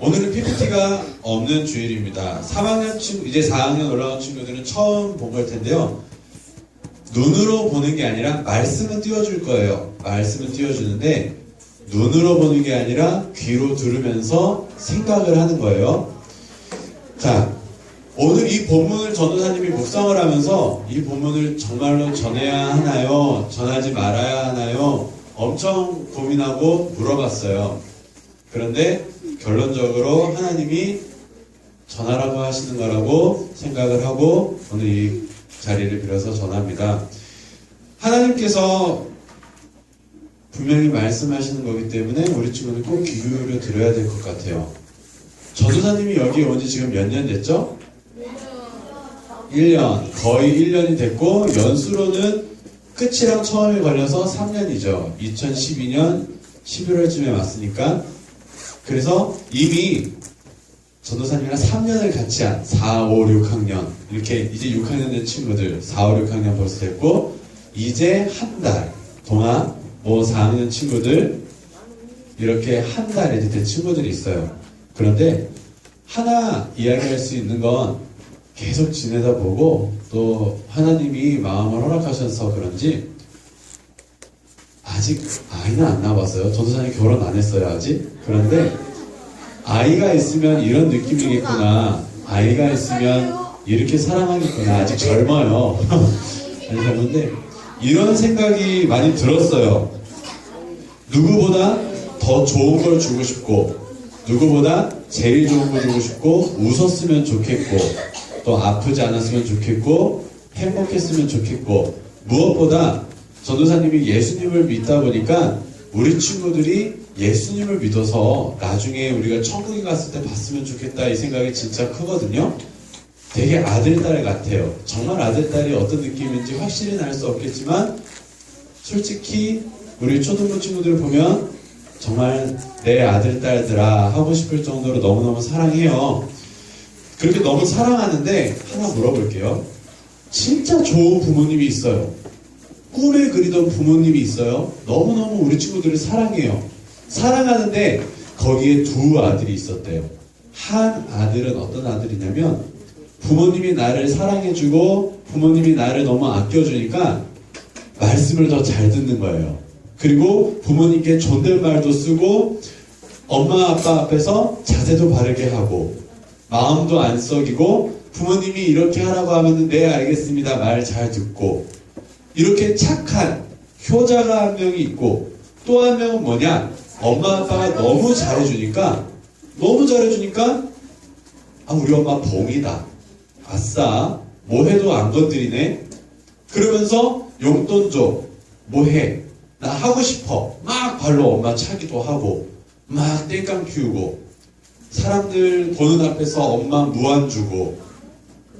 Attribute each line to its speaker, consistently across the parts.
Speaker 1: 오늘은 PPT가 없는 주일입니다. 3학년 친구, 이제 4학년 올라온 친구들은 처음 본 걸 텐데요. 눈으로 보는 게 아니라 말씀은 띄워줄 거예요. 말씀은 띄워주는데 눈으로 보는 게 아니라 귀로 들으면서 생각을 하는 거예요. 자, 오늘 이 본문을 전도사님이 묵상을 하면서 이 본문을 정말로 전해야 하나요? 전하지 말아야 하나요? 엄청 고민하고 물어봤어요. 그런데 결론적으로 하나님이 전하라고 하시는 거라고 생각을 하고 오늘 이 자리를 빌어서 전합니다. 하나님께서 분명히 말씀하시는 거기 때문에 우리 친구는 꼭귀 기울여 들어야 될 것 같아요. 전도사님이 여기 온 지 지금 몇 년 됐죠? 1년, 거의 1년이 됐고, 연수로는 끝이랑 처음에 걸려서 3년이죠. 2012년 11월쯤에 왔으니까. 그래서 이미 전도사님이랑 3년을 같이 한 4, 5, 6학년. 이렇게 이제 6학년 된 친구들, 4, 5, 6학년 벌써 됐고, 이제 한 달 동안 뭐 4학년 친구들, 이렇게 한 달 이제 된 친구들이 있어요. 그런데 하나 이야기할 수 있는 건 계속 지내다 보고 또 하나님이 마음을 허락하셔서 그런지 아직 아이는 안 나왔어요. 전도사님 결혼 안 했어요 아직. 그런데 아이가 있으면 이런 느낌이겠구나. 아이가 있으면 이렇게 사랑하겠구나. 아직 젊어요. 아직 젊은데 이런 생각이 많이 들었어요. 누구보다 더 좋은 걸 주고 싶고 누구보다 제일 좋은 걸 주고 싶고 웃었으면 좋겠고 또 아프지 않았으면 좋겠고 행복했으면 좋겠고 무엇보다 전도사님이 예수님을 믿다 보니까 우리 친구들이 예수님을 믿어서 나중에 우리가 천국에 갔을 때 봤으면 좋겠다 이 생각이 진짜 크거든요. 되게 아들딸 같아요. 정말 아들딸이 어떤 느낌인지 확실히는 알수 없겠지만 솔직히 우리 초등부 친구들 보면 정말 내 아들딸들아 하고 싶을 정도로 너무너무 사랑해요. 그렇게 너무 사랑하는데 하나 물어볼게요. 진짜 좋은 부모님이 있어요. 꿈에 그리던 부모님이 있어요. 너무너무 우리 친구들을 사랑해요. 사랑하는데 거기에 두 아들이 있었대요. 한 아들은 어떤 아들이냐면 부모님이 나를 사랑해주고 부모님이 나를 너무 아껴주니까 말씀을 더 잘 듣는 거예요. 그리고 부모님께 존댓말도 쓰고 엄마 아빠 앞에서 자세도 바르게 하고 마음도 안 썩이고 부모님이 이렇게 하라고 하면 네 알겠습니다 말 잘 듣고 이렇게 착한 효자가 한 명이 있고 또 한 명은 뭐냐? 엄마 아빠가 너무 잘해주니까 너무 잘해주니까 아 우리 엄마 봉이다. 아싸 뭐 해도 안 건드리네. 그러면서 용돈 줘. 뭐 해? 나 하고 싶어. 막 발로 엄마 차기도 하고 막 땡깡 피우고. 사람들 보는 앞에서 엄마 무안 주고.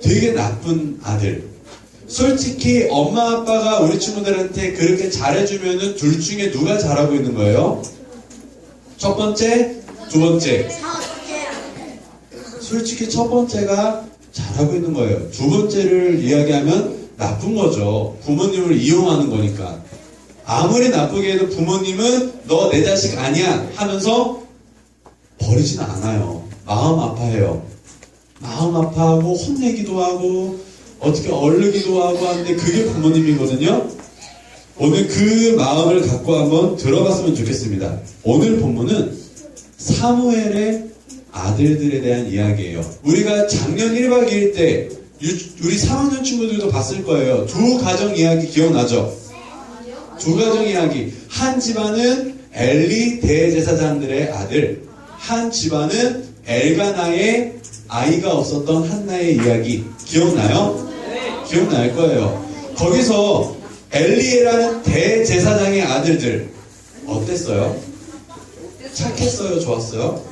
Speaker 1: 되게 나쁜 아들. 솔직히 엄마 아빠가 우리 친구들한테 그렇게 잘해주면은 둘 중에 누가 잘하고 있는 거예요? 첫 번째, 두 번째. 솔직히 첫 번째가 잘하고 있는 거예요. 두 번째를 이야기하면 나쁜 거죠. 부모님을 이용하는 거니까. 아무리 나쁘게 해도 부모님은 너 내 자식 아니야 하면서 버리진 않아요. 마음 아파해요. 마음 아파하고 혼내기도 하고 어떻게 얼르기도 하고 하는데 그게 부모님이거든요. 오늘 그 마음을 갖고 한번 들어봤으면 좋겠습니다. 오늘 본문은 사무엘의 아들들에 대한 이야기예요. 우리가 작년 1박 2일 때 유- 우리 3학년 친구들도 봤을 거예요. 두 가정 이야기 기억나죠? 두 가정 이야기. 한 집안은 엘리 대제사장들의 아들, 한 집안은 엘가나의 아이가 없었던 한나의 이야기. 기억나요? 기억날 거예요. 거기서 엘리에라는 대제사장의 아들들 어땠어요? 착했어요? 좋았어요?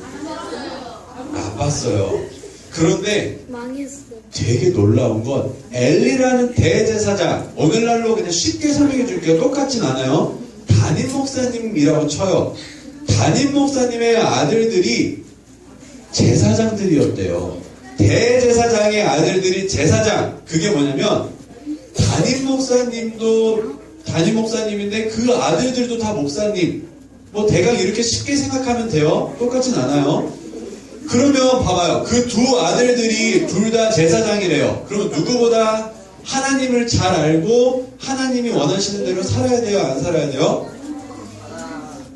Speaker 1: 나빴어요. 그런데. 되게 놀라운 건 엘리라는 대제사장 오늘날로 그냥 쉽게 설명해 줄게요 똑같진 않아요 담임 목사님이라고 쳐요 담임 목사님의 아들들이 제사장들이었대요 대제사장의 아들들이 제사장 그게 뭐냐면 담임 목사님도 담임 목사님인데 그 아들들도 다 목사님 뭐 대강 이렇게 쉽게 생각하면 돼요 똑같진 않아요
Speaker 2: 그러면 봐봐요. 그 두 아들들이 둘 다 제사장이래요. 그러면 누구보다 하나님을 잘 알고 하나님이 원하시는 대로 살아야 돼요? 안 살아야 돼요?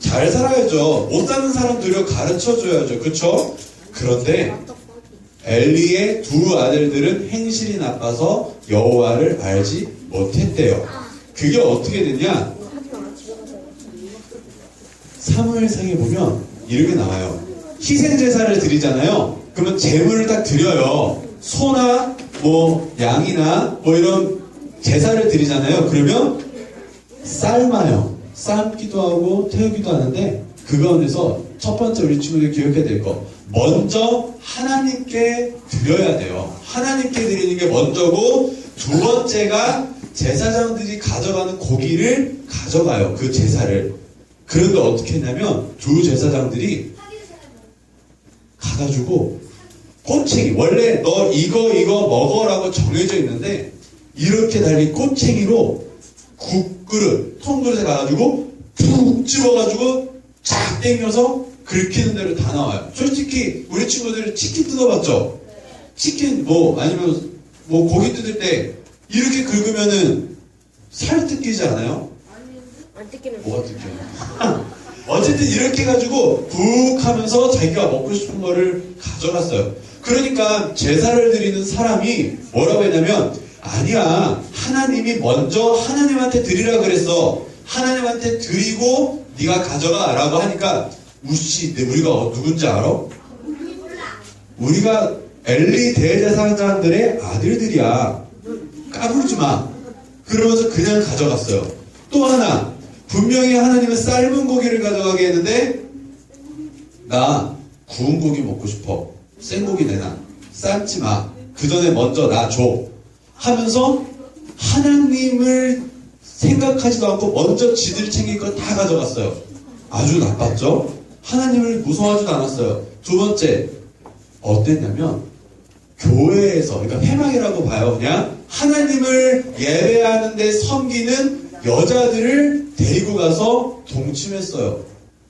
Speaker 2: 잘 살아야죠. 못 사는 사람들을 가르쳐 줘야죠. 그쵸? 그런데 엘리의 두 아들들은 행실이 나빠서 여호와를 알지 못했대요. 그게 어떻게 됐냐? 사무엘상에 보면 이렇게 나와요. 희생 제사를 드리잖아요. 그러면 제물을 딱 드려요. 소나 뭐 양이나 뭐 이런 제사를 드리잖아요. 그러면 삶아요. 삶기도 하고 태우기도 하는데 그 가운데서 첫 번째 우리 친구들 기억해야 될 거. 먼저 하나님께 드려야 돼요. 하나님께 드리는 게 먼저고 두 번째가 제사장들이 가져가는 고기를 가져가요. 그 제사를. 그런데 어떻게 했냐면 두 제사장들이 가가지고 꼬챙이 원래 너 이거 이거 먹어라고 정해져 있는데 이렇게 달린 꼬챙이로 국그릇 통그릇에 가가지고 푹 집어가지고 쫙 땡겨서 긁히는 대로 다 나와요. 솔직히 우리 친구들 치킨 뜯어봤죠? 치킨 뭐 아니면 뭐 고기 뜯을 때 이렇게 긁으면은 살 뜯기지 않아요?
Speaker 3: 안 뜯기는
Speaker 2: 뭐가 뜯겨요? 어쨌든 이렇게 해가지고 푹 하면서 자기가 먹고 싶은 거를 가져갔어요. 그러니까 제사를 드리는 사람이 뭐라고 했냐면 아니야 하나님이 먼저 하나님한테 드리라 그랬어. 하나님한테 드리고 네가 가져가라고 하니까 우씨 내 우리가 어- 누군지 알아? 우리가 엘리 대제사장들의 아들들이야. 까불지 마. 그러면서 그냥 가져갔어요. 또 하나, 분명히 하나님은 삶은 고기를 가져가게 했는데, 나 구운 고기 먹고 싶어. 생고기 내놔. 삶지 마. 그 전에 먼저 나 줘. 하면서 하나님을 생각하지도 않고 먼저 지들 챙길 거 다 가져갔어요. 아주 나빴죠? 하나님을 무서워하지도 않았어요. 두 번째, 어땠냐면, 교회에서, 그러니까 회막이라고 봐요. 그냥 하나님을 예배하는데 섬기는 여자들을 데리고 가서 동침했어요.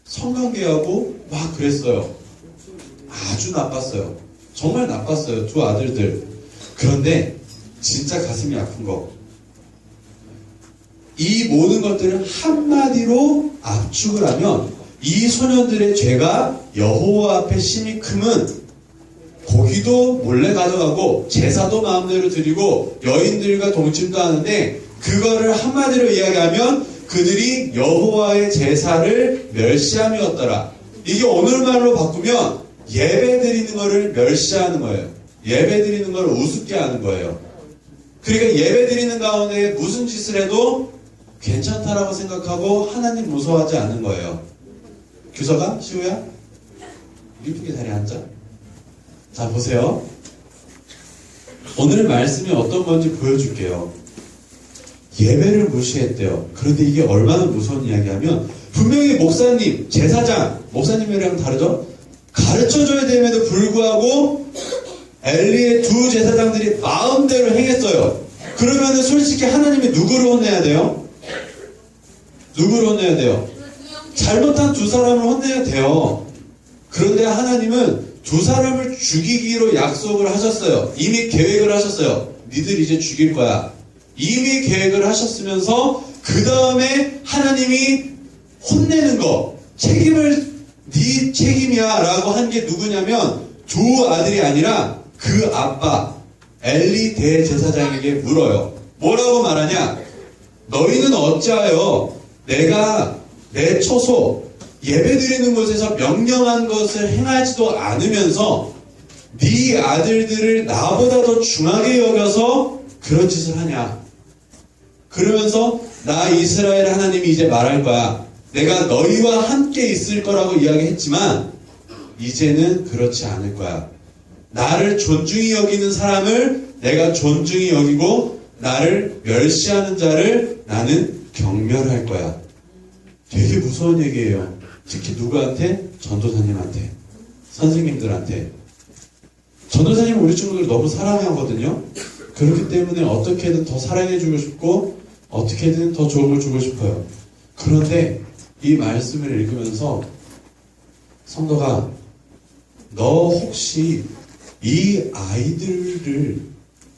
Speaker 2: 성관계하고 막 그랬어요. 아주 나빴어요. 정말 나빴어요. 두 아들들. 그런데 진짜 가슴이 아픈 거. 이 모든 것들을 한마디로 압축을 하면 이 소년들의 죄가 여호와 앞에 심히 크면 고기도 몰래 가져가고 제사도 마음대로 드리고 여인들과 동침도 하는데 그거를 한마디로 이야기하면 그들이 여호와의 제사를 멸시함이었더라. 이게 오늘말로 바꾸면 예배 드리는 거를 멸시하는 거예요. 예배 드리는 걸 우습게 하는 거예요. 그러니까 예배 드리는 가운데 무슨 짓을 해도 괜찮다라고 생각하고 하나님 무서워하지 않는 거예요. 규서가? 시우야? 이쁘게 자리에 앉아. 자, 보세요. 오늘 말씀이 어떤 건지 보여줄게요. 예배를 무시했대요. 그런데 이게 얼마나 무서운 이야기하면, 분명히 목사님, 제사장, 목사님이랑 다르죠? 가르쳐 줘야 됨에도 불구하고, 엘리의 두 제사장들이 마음대로 행했어요. 그러면은 솔직히 하나님이 누구를 혼내야 돼요? 누구를 혼내야 돼요? 잘못한 두 사람을 혼내야 돼요. 그런데 하나님은 두 사람을 죽이기로 약속을 하셨어요. 이미 계획을 하셨어요. 니들 이제 죽일 거야. 이미 계획을 하셨으면서 그 다음에 하나님이 혼내는 거 책임을 네 책임이야라고 한 게 누구냐면 두 아들이 아니라 그 아빠 엘리 대제사장에게 물어요. 뭐라고 말하냐? 너희는 어찌하여 내가 내 처소 예배드리는 곳에서 명령한 것을 행하지도 않으면서 네 아들들을 나보다 더 중하게 여겨서 그런 짓을 하냐? 그러면서 나 이스라엘 하나님이 이제 말할 거야. 내가 너희와 함께 있을 거라고 이야기했지만 이제는 그렇지 않을 거야. 나를 존중히 여기는 사람을 내가 존중히 여기고 나를 멸시하는 자를 나는 경멸할 거야. 되게 무서운 얘기예요. 특히 누구한테? 전도사님한테. 선생님들한테. 전도사님 우리 친구들 너무 사랑하거든요. 그렇기 때문에 어떻게든 더 사랑해주고 싶고 어떻게든 더 좋은 걸 주고 싶어요. 그런데 이 말씀을 읽으면서 성도가 너 혹시 이 아이들을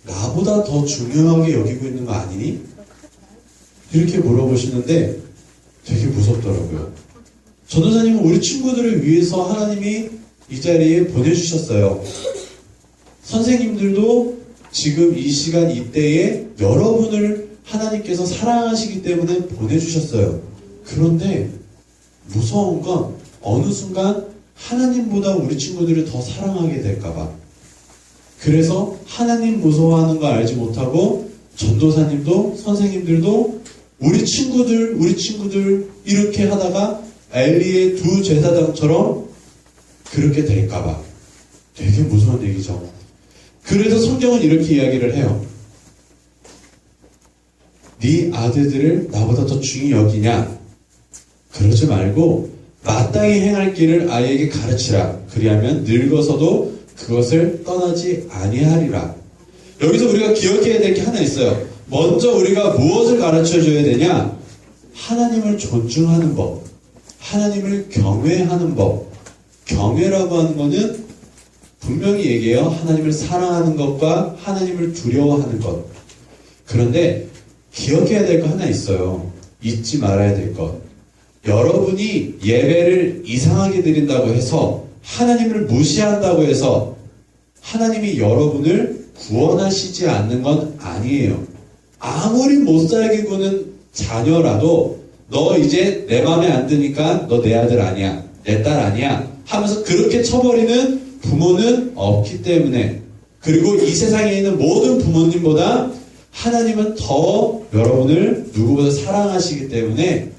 Speaker 2: 나보다 더 중요하게 여기고 있는 거 아니니? 이렇게 물어보시는데 되게 무섭더라고요. 전도사님은 우리 친구들을 위해서 하나님이 이 자리에 보내주셨어요. 선생님들도 지금 이 시간 이때에 여러분을 하나님께서 사랑하시기 때문에 보내주셨어요. 그런데 무서운 건 어느 순간 하나님보다 우리 친구들을 더 사랑하게 될까봐. 그래서 하나님 무서워하는 거 알지 못하고 전도사님도 선생님들도 우리 친구들, 우리 친구들 이렇게 하다가 엘리의 두 제사장처럼 그렇게 될까봐. 되게 무서운 얘기죠. 그래서 성경은 이렇게 이야기를 해요. 네 아들들을 나보다 더 중히 여기냐? 그러지 말고 마땅히 행할 길을 아이에게 가르치라. 그리하면 늙어서도 그것을 떠나지 아니하리라. 여기서 우리가 기억해야 될 게 하나 있어요. 먼저 우리가 무엇을 가르쳐 줘야 되냐? 하나님을 존중하는 법, 하나님을 경외하는 법. 경외라고 하는 거는 분명히 얘기해요. 하나님을 사랑하는 것과 하나님을 두려워하는 것. 그런데 기억해야 될 거 하나 있어요. 잊지 말아야 될 것. 여러분이 예배를 이상하게 드린다고 해서 하나님을 무시한다고 해서 하나님이 여러분을 구원하시지 않는 건 아니에요. 아무리 못 살게 구는 자녀라도 너 이제 내 마음에 안 드니까 너 내 아들 아니야. 내 딸 아니야. 하면서 그렇게 쳐버리는 부모는 없기 때문에 그리고 이 세상에 있는 모든 부모님보다 하나님은 더 여러분을 누구보다 사랑하시기 때문에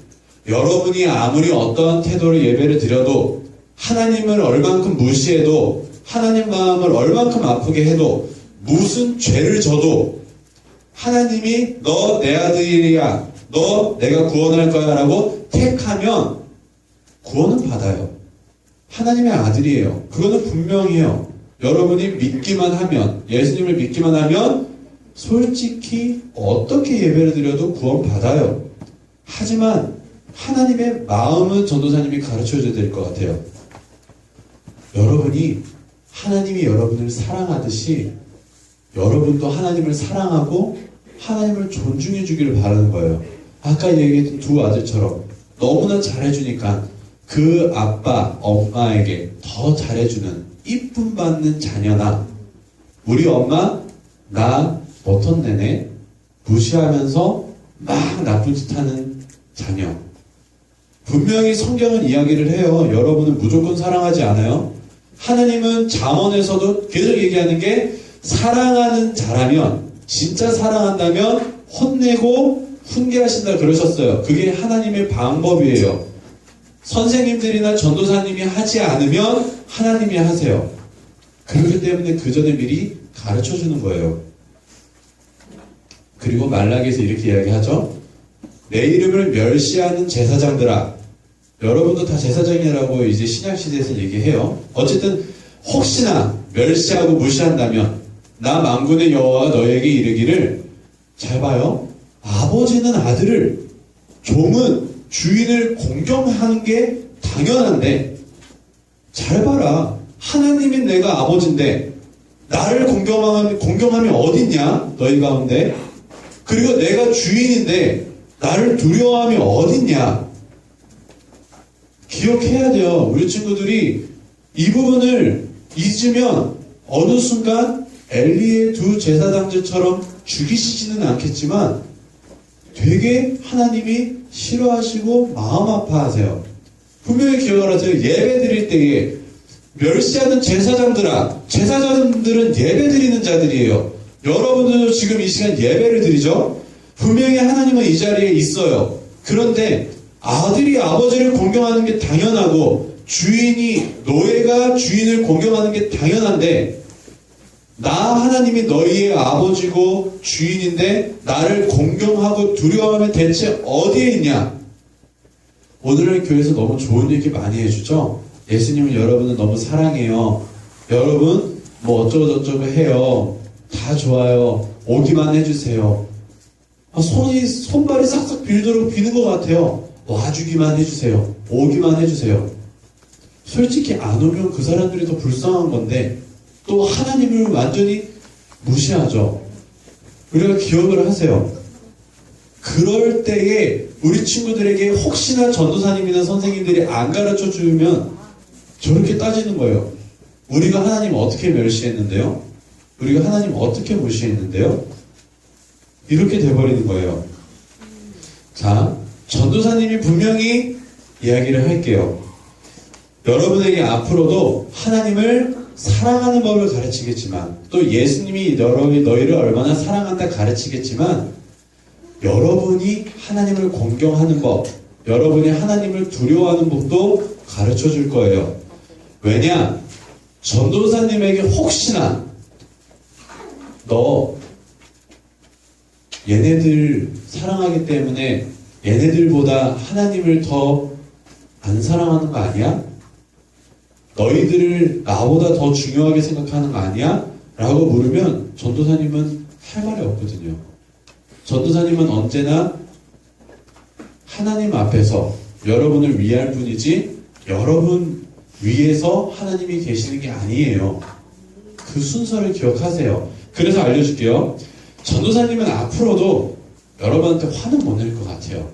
Speaker 2: 여러분이 아무리 어떠한 태도로 예배를 드려도 하나님을 얼만큼 무시해도 하나님 마음을 얼만큼 아프게 해도 무슨 죄를 져도 하나님이 너 내 아들이야. 너 내가 구원할 거야 라고 택하면 구원은 받아요. 하나님의 아들이에요. 그거는 분명해요. 여러분이 믿기만 하면 예수님을 믿기만 하면 솔직히 어떻게 예배를 드려도 구원 받아요. 하지만 하나님의 마음은 전도사님이 가르쳐 줘야 될 것 같아요. 여러분이 하나님이 여러분을 사랑하듯이 여러분도 하나님을 사랑하고 하나님을 존중해 주기를 바라는 거예요. 아까 얘기했던 두 아들처럼 너무나 잘해주니까 그 아빠, 엄마에게 더 잘해주는 이쁨 받는 자녀나 우리 엄마 나 어떤 내내 무시하면서 막 나쁜 짓 하는 자녀 분명히 성경은 이야기를 해요. 여러분은 무조건 사랑하지 않아요. 하나님은 잠언에서도 계속 얘기하는 게 사랑하는 자라면 진짜 사랑한다면 혼내고 훈계하신다 그러셨어요. 그게 하나님의 방법이에요. 선생님들이나 전도사님이 하지 않으면 하나님이 하세요. 그렇기 때문에 그 전에 미리 가르쳐 주는 거예요. 그리고 말라기에서 이렇게 이야기하죠. 내 이름을 멸시하는 제사장들아. 여러분도 다 제사장이라고 이제 신약시대에서 얘기해요. 어쨌든 혹시나 멸시하고 무시한다면 나 망군의 여호와가 너에게 이르기를 잘 봐요. 아버지는 아들을 종은 주인을 공경하는 게 당연한데 잘 봐라. 하나님이 내가 아버지인데 나를 공경하면 공경하면 어딨냐 너희 가운데 그리고 내가 주인인데 나를 두려워함이 어딨냐? 기억해야 돼요. 우리 친구들이 이 부분을 잊으면 어느 순간 엘리의 두 제사장들처럼 죽이시지는 않겠지만 되게 하나님이 싫어하시고 마음 아파하세요. 분명히 기억을 하세요. 예배 드릴 때에 멸시하는 제사장들아, 제사장들은 예배 드리는 자들이에요. 여러분들도 지금 이 시간 예배를 드리죠? 분명히 하나님은 이 자리에 있어요. 그런데 아들이 아버지를 공경하는 게 당연하고 주인이 노예가 주인을 공경하는 게 당연한데 나 하나님이 너희의 아버지고 주인인데 나를 공경하고 두려워하면 대체 어디에 있냐? 오늘날 교회에서 너무 좋은 얘기 많이 해주죠? 예수님은 여러분을 너무 사랑해요. 여러분 뭐 어쩌고 저쩌고 해요. 다 좋아요. 오기만 해주세요. 아, 손이, 손발이 싹싹 빌도록 비는 것 같아요. 와주기만 해주세요. 오기만 해주세요.
Speaker 1: 솔직히 안 오면 그 사람들이 더 불쌍한 건데 또 하나님을 완전히 무시하죠. 우리가 기억을 하세요. 그럴 때에 우리 친구들에게 혹시나 전도사님이나 선생님들이 안 가르쳐 주면 저렇게 따지는 거예요. 우리가 하나님 어떻게 멸시했는데요? 우리가 하나님 어떻게 무시했는데요? 이렇게 돼버리는 거예요. 자, 전도사님이 분명히 이야기를 할게요. 여러분에게 앞으로도 하나님을 사랑하는 법을 가르치겠지만, 또 예수님이 너희, 너희를 얼마나 사랑한다 가르치겠지만, 여러분이 하나님을 공경하는 법, 여러분이 하나님을 두려워하는 법도 가르쳐 줄 거예요. 왜냐? 전도사님에게 혹시나 너 얘네들 사랑하기 때문에 얘네들보다 하나님을 더 안 사랑하는 거 아니야? 너희들을 나보다 더 중요하게 생각하는 거 아니야? 라고 물으면 전도사님은 할 말이 없거든요. 전도사님은 언제나 하나님 앞에서 여러분을 위할 뿐이지 여러분 위에서 하나님이 계시는 게 아니에요. 그 순서를 기억하세요. 그래서 알려줄게요. 전도사님은 앞으로도 여러분한테 화는 못 낼 것 같아요.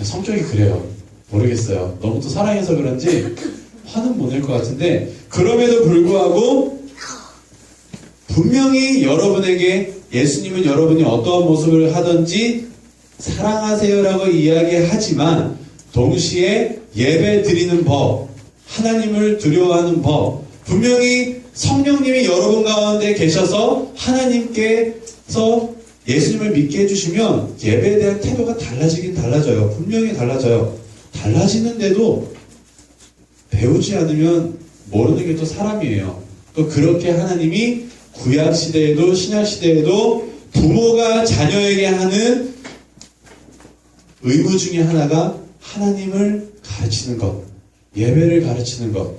Speaker 1: 성격이 그래요. 모르겠어요. 너무 또 사랑해서 그런지 화는 못 낼 것 같은데 그럼에도 불구하고 분명히 여러분에게 예수님은 여러분이 어떠한 모습을 하든지 사랑하세요라고 이야기하지만 동시에 예배 드리는 법, 하나님을 두려워하는 법, 분명히 성령님이 여러분 가운데 계셔서 하나님께서 예수님을 믿게 해주시면 예배에 대한 태도가 달라지긴 달라져요. 분명히 달라져요. 달라지는데도 배우지 않으면 모르는 게 또 사람이에요. 또 그렇게 하나님이 구약 시대에도 신약 시대에도 부모가 자녀에게 하는 의무 중에 하나가 하나님을 가르치는 것, 예배를 가르치는 것.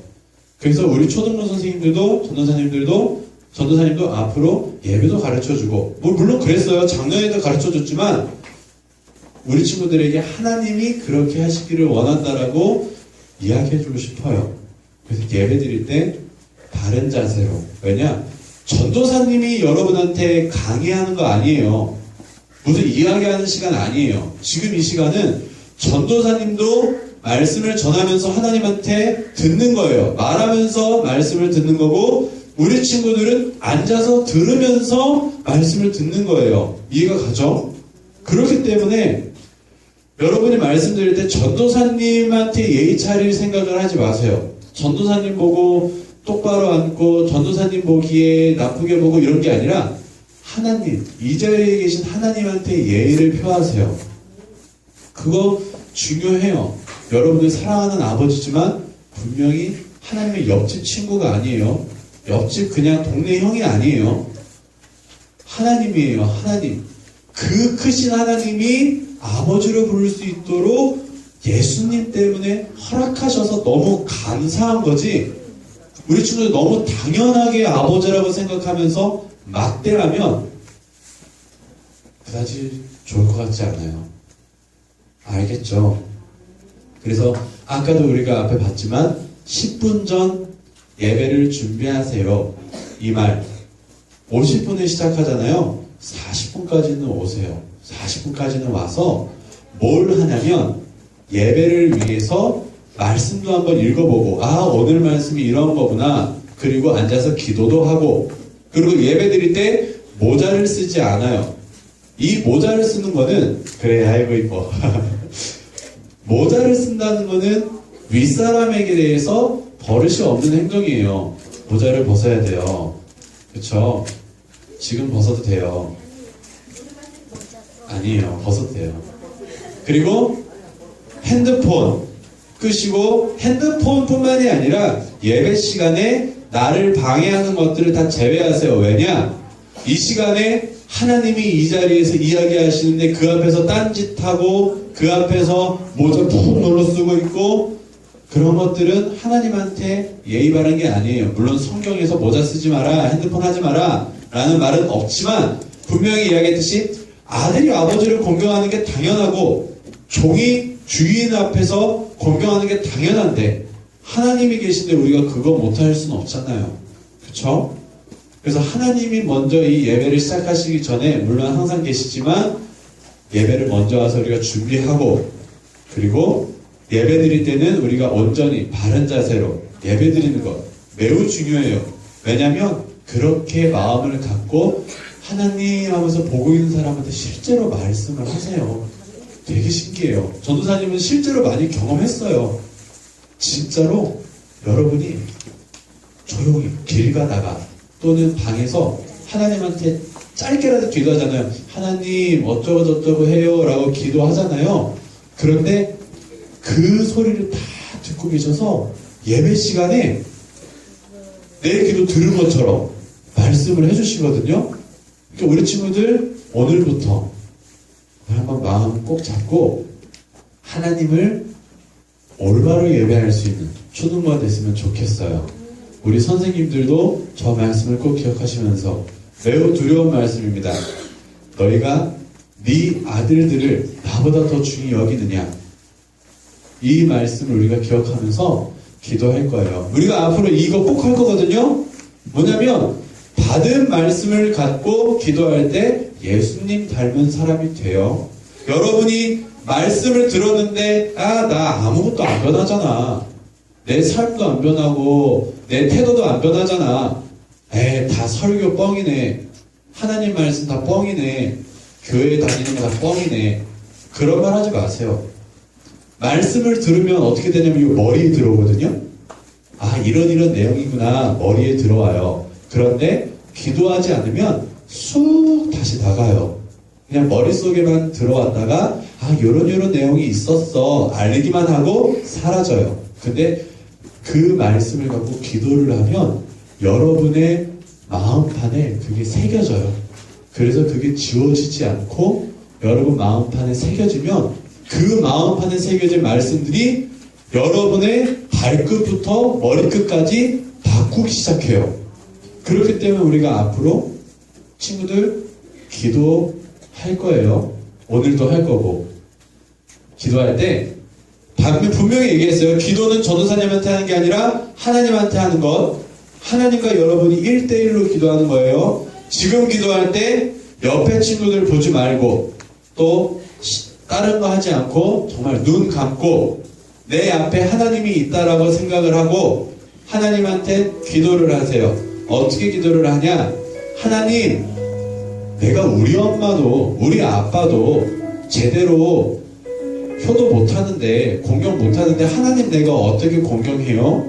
Speaker 1: 그래서 우리 초등부 선생님들도 전도사님들도 전도사님도 앞으로 예배도 가르쳐주고 뭐 물론 그랬어요. 작년에도 가르쳐줬지만 우리 친구들에게 하나님이 그렇게 하시기를 원한다라고 이야기해주고 싶어요. 그래서 예배 드릴 때 바른 자세로. 왜냐? 전도사님이 여러분한테 강의하는 거 아니에요. 무슨 이야기하는 시간 아니에요. 지금 이 시간은 전도사님도 말씀을 전하면서 하나님한테 듣는 거예요. 말하면서 말씀을 듣는 거고, 우리 친구들은 앉아서 들으면서 말씀을 듣는 거예요. 이해가 가죠? 그렇기 때문에 여러분이 말씀드릴 때 전도사님한테 예의 차릴 생각을 하지 마세요. 전도사님 보고 똑바로 앉고 전도사님 보기에 나쁘게 보고 이런 게 아니라 하나님, 이 자리에 계신 하나님한테 예의를 표하세요. 그거 중요해요. 여러분을 사랑하는 아버지지만 분명히 하나님의 옆집 친구가 아니에요. 옆집 그냥 동네 형이 아니에요. 하나님이에요. 하나님. 그 크신 하나님이 아버지로 부를 수 있도록 예수님 때문에 허락하셔서 너무 감사한 거지. 우리 친구들 너무 당연하게 아버지라고 생각하면서 막대하면 그다지 좋을 것 같지 않아요. 알겠죠? 그래서 아까도 우리가 앞에 봤지만 10분 전 예배를 준비하세요. 이 말. 50분에 시작하잖아요. 40분까지는 오세요. 40분까지는 와서 뭘 하냐면 예배를 위해서 말씀도 한번 읽어보고 아 오늘 말씀이 이런 거구나. 그리고 앉아서 기도도 하고 그리고 예배 드릴 때 모자를 쓰지 않아요. 이 모자를 쓰는 거는 그래 아이고 이뻐. 모자를 쓴다는 거는 윗사람에게 대해서 버릇이 없는 행동이에요. 모자를 벗어야 돼요. 그쵸? 지금 벗어도 돼요. 아니에요. 돼요. 그리고 핸드폰 끄시고 핸드폰뿐만이 아니라 예배 시간에 나를 방해하는 것들을 다 제외하세요. 왜냐? 이 시간에 하나님이 이 자리에서 이야기하시는데 그 앞에서 딴짓하고 그 앞에서 모자 푹 눌러 쓰고 있고 그런 것들은 하나님한테 예의 바른 게 아니에요. 물론 성경에서 모자 쓰지 마라, 핸드폰 하지 마라 라는 말은 없지만 분명히 이야기했듯이 아들이 아버지를 공경하는 게 당연하고 종이 주인 앞에서 공경하는 게 당연한데 하나님이 계신데 우리가 그거 못할 수는 없잖아요. 그쵸? 그래서 하나님이 먼저 이 예배를 시작하시기 전에 물론 항상 계시지만 예배를 먼저 와서 우리가 준비하고 그리고 예배 드릴 때는 우리가 온전히 바른 자세로 예배 드리는 것 매우 중요해요. 왜냐하면 그렇게 마음을 갖고 하나님 하면서 보고 있는 사람한테 실제로 말씀을 하세요. 되게 신기해요. 전도사님은 실제로 많이 경험했어요. 진짜로 여러분이 조용히 길 가다가 또는 방에서 하나님한테 짧게라도 기도하잖아요. 하나님 어쩌고 저쩌고 해요 라고 기도하잖아요. 그런데 그 소리를 다 듣고 계셔서 예배 시간에 내 기도 들은 것처럼 말씀을 해주시거든요. 그러니까 우리 친구들 오늘부터 한번 마음 꼭 잡고 하나님을 올바로 예배할 수 있는 초등부가 됐으면 좋겠어요. 우리 선생님들도 저 말씀을 꼭 기억하시면서 매우 두려운 말씀입니다. 너희가 네 아들들을 나보다 더 중히 여기느냐? 이 말씀을 우리가 기억하면서 기도할 거예요. 우리가 앞으로 이거 꼭 할 거거든요. 뭐냐면 받은 말씀을 갖고 기도할 때 예수님 닮은 사람이 돼요. 여러분이 말씀을 들었는데 아 나 아무것도 안 변하잖아. 내 삶도 안 변하고 내 태도도 안 변하잖아. 에, 다 설교 뻥이네. 하나님 말씀 다 뻥이네. 교회 다니는 거 다 뻥이네. 그런 말 하지 마세요. 말씀을 들으면 어떻게 되냐면 이거 머리에 들어오거든요. 아, 이런 이런 내용이구나. 머리에 들어와요. 그런데 기도하지 않으면 쑥 다시 나가요. 그냥 머릿속에만 들어왔다가 아, 요런 요런 내용이 있었어. 알기만 하고 사라져요. 근데 그 말씀을 갖고 기도를 하면 여러분의 마음판에 그게 새겨져요. 그래서 그게 지워지지 않고 여러분 마음판에 새겨지면 그 마음판에 새겨진 말씀들이 여러분의 발끝부터 머리끝까지 바꾸기 시작해요. 그렇기 때문에 우리가 앞으로 친구들 기도할 거예요. 오늘도 할 거고. 기도할 때 방금 분명히 얘기했어요. 기도는 전도사님한테 하는 게 아니라 하나님한테 하는 것. 하나님과 여러분이 1대1로 기도하는 거예요. 지금 기도할 때 옆에 친구들 보지 말고 또 다른 거 하지 않고 정말 눈 감고 내 앞에 하나님이 있다라고 생각을 하고 하나님한테 기도를 하세요. 어떻게 기도를 하냐? 하나님, 내가 우리 엄마도 우리 아빠도 제대로 효도 못하는데 공경 못하는데 하나님 내가 어떻게 공경해요?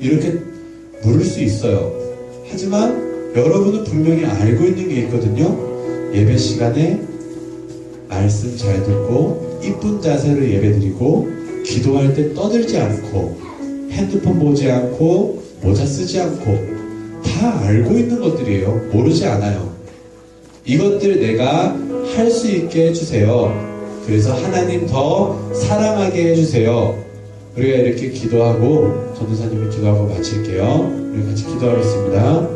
Speaker 1: 이렇게 물을 수 있어요. 하지만 여러분은 분명히 알고 있는 게 있거든요. 예배 시간에 말씀 잘 듣고 이쁜 자세로 예배드리고 기도할 때 떠들지 않고 핸드폰 보지 않고 모자 쓰지 않고 다 알고 있는 것들이에요. 모르지 않아요. 이것들 내가 할 수 있게 해주세요. 그래서 하나님 더 사랑하게 해주세요. 우리가 이렇게 기도하고 전도사님이 기도하고 마칠게요. 우리 같이 기도하겠습니다.